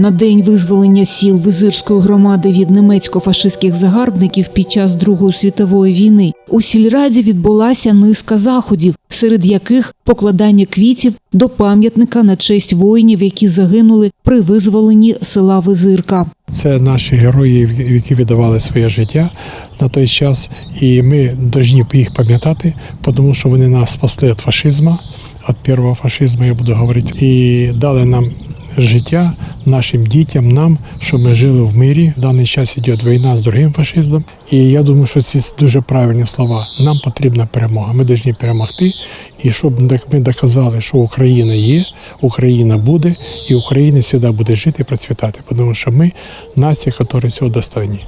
На день визволення сіл Визирської громади від німецько-фашистських загарбників під час Другої світової війни у сільраді відбулася низка заходів, серед яких покладання квітів до пам'ятника на честь воїнів, які загинули при визволенні села Визирка. Це наші герої, які віддавали своє життя на той час, і ми повинні їх пам'ятати, тому що вони нас спасли від фашизму, від першого фашизму, я буду говорити, і дали нам життя нашим дітям, нам, щоб ми жили в мирі. В даний час йде війна з другим фашизмом. І я думаю, що це дуже правильні слова. Нам потрібна перемога. Ми повинні перемогти. І щоб ми доказали, що Україна є, Україна буде, і Україна завжди буде жити і процвітати, тому що ми нація, яка цього достойні.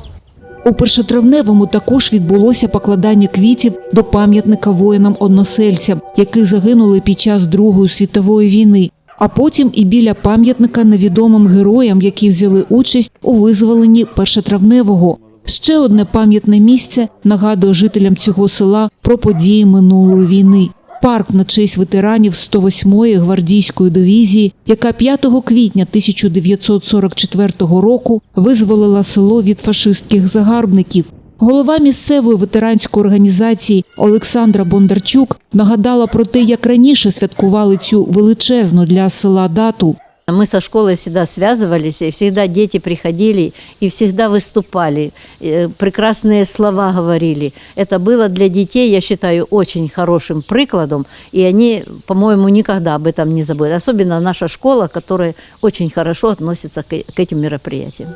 У першотравневому також відбулося покладання квітів до пам'ятника воїнам-односельцям, які загинули під час Другої світової війни. А потім і біля пам'ятника невідомим героям, які взяли участь у визволенні першотравневого. Ще одне пам'ятне місце нагадує жителям цього села про події минулої війни. Парк на честь ветеранів 108-ї гвардійської дивізії, яка 5 квітня 1944 року визволила село від фашистських загарбників. Голова місцевої ветеранської організації Олександра Бондарчук нагадала про те, як раніше святкували цю величезну для села дату. Мы со школой всегда связывались, и всегда дети приходили и всегда выступали, э, прекрасные слова говорили. Это было для детей, я считаю, очень хорошим прикладом, и они, по-моему, никогда об этом не забудут. Особенно наша школа, которая очень хорошо относится к к этим мероприятиям.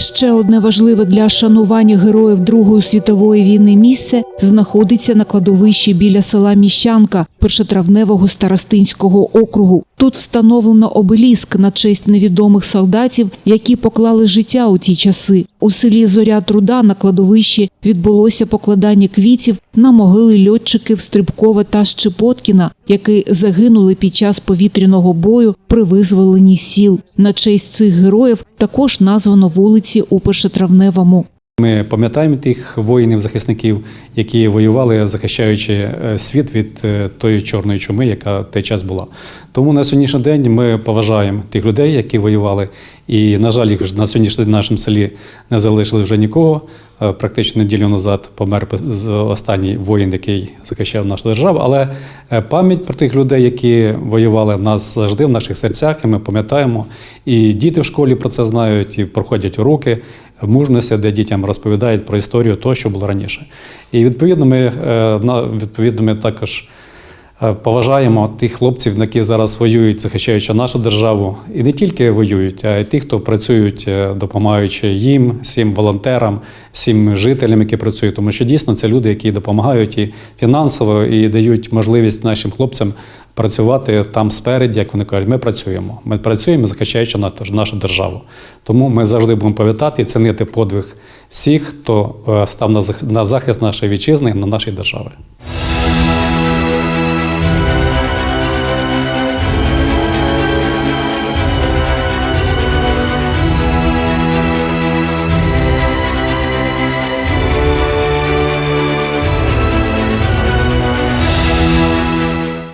Ще одне важливе для шанування героїв Другої світової війни місце знаходиться на кладовищі біля села Міщанка першотравневого старостинського округу. Тут встановлено обеліск на честь невідомих солдатів, які поклали життя у ті часи. У селі Зоря Труда на кладовищі відбулося покладання квітів на могили льотчиків Стрибкова та Щепоткіна, які загинули під час повітряного бою при визволенні сіл. На честь цих героїв також названо вулиці у першотравневому. Ми пам'ятаємо тих воїнів-захисників, які воювали, захищаючи е, світ від е, тої чорної чуми, яка в той час була. Тому на сьогоднішній день ми поважаємо тих людей, які воювали. І, на жаль, їх на сьогоднішній день в нашому селі не залишили вже нікого. Е, Практично неділю назад помер останній воїн, який захищав нашу державу. Але е, пам'ять про тих людей, які воювали в нас завжди в наших серцях, і ми пам'ятаємо. І діти в школі про це знають, і проходять уроки мужності, де дітям розповідають про історію того, що було раніше. І відповідно ми, е, відповідно, ми також поважаємо тих хлопців, які зараз воюють, захищаючи нашу державу, і не тільки воюють, а й тих, хто працюють, е, допомагаючи їм, всім волонтерам, всім жителям, які працюють. Тому що дійсно це люди, які допомагають і фінансово, і дають можливість нашим хлопцям працювати там спереді, як вони кажуть, ми працюємо. Ми працюємо, захищаючи на- нашу державу. Тому ми завжди будемо пам'ятати і цінити подвиг всіх, хто е, став на зах- на захист нашої вітчизни, на нашої держави.